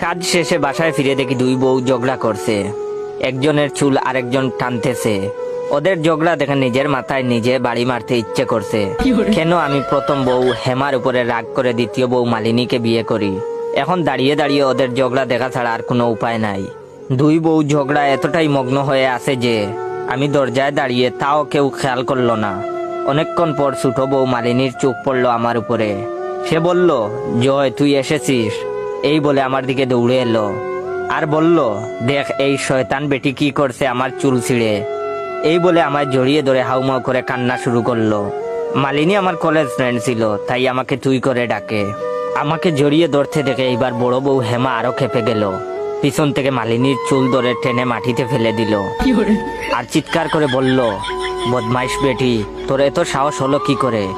কাজ শেষে বাসায় ফিরে দেখি দুই বউ ঝগড়া করছে। একজনের চুল আরেকজন টানতেছে। ওদের ঝগড়া দেখে নিজের মাথায় নিজে বাড়ি মারতে ইচ্ছে করছে। কেন আমি প্রথম বউ হেমার উপরে রাগ করে দ্বিতীয় বউ মালিনীকে বিয়ে করি? এখন দাঁড়িয়ে দাঁড়িয়ে ওদের ঝগড়া দেখা ছাড়া আর কোনো উপায় নাই। দুই বউ ঝগড়া এতটাই মগ্ন হয়ে আছে যে, আমি দরজায় দাঁড়িয়ে তাও কেউ খেয়াল করল না। অনেকক্ষণ পর ছোট বউ মালিনীর চোখ পড়ল আমার উপরে। সে বলল, জয়, তুই এসেছিস? এই বলে আমার দিকে দৌড়ে এলো। আর বলল, দেখ, এই শয়তান বেটি কি করছে আমার চুল ছিঁড়ে। এই বলে আমায় জড়িয়ে ধরে হাউমাউ করে কান্না শুরু করল। মালিনী আমার কলেজ ফ্রেন্ড ছিল, তাই আমাকে তুই করে ডাকে। আমাকে জড়িয়ে ধরতে দেখে এইবার বড় বউ হেমা আরও খেপে গেল। পিছন থেকে মালিনীর চুল ধরে টেনে মাটিতে ফেলে দিল। আর চিৎকার করে বলল, বদমাইশ বেটি, তোর এত সাহস হলো কি করে?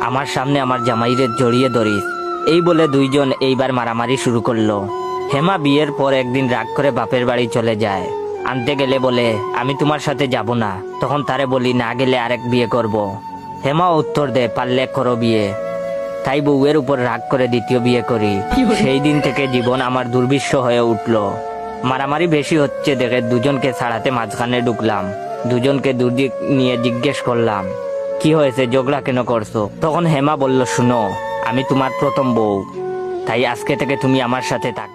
আমার সামনে আমার জামাইরে জড়িয়ে ধরিস। এই বলে দুইজন এইবার মারামারি শুরু করল। হেমা বিয়ের পর একদিন রাগ করে বাপের বাড়ি চলে যায়। আনতে গেলে বলে আমি তোমার সাথে যাব না। তখন তারে বলি না গেলে আরেক বিয়ে করব। হেমা উত্তর দে পারলে করো বিয়ে। তাই বউয়ের উপর রাগ করে দ্বিতীয় বিয়ে করি। সেই দিন থেকে জীবন আমার দুর্বিশ্ব হয়ে উঠল। মারামারি বেশি হচ্ছে দেখে দুজনকে ছাড়াতে মাঝখানে ঢুকলাম। দুজনকে দুদিক নিয়ে জিজ্ঞেস করলাম কি হয়েছে? ঝগড়া কেন করছ? তখন হেমা বলল শুনো আমি তোমার প্রথম বউ। তাই আজকে থেকে তুমি আমার সাথে থাক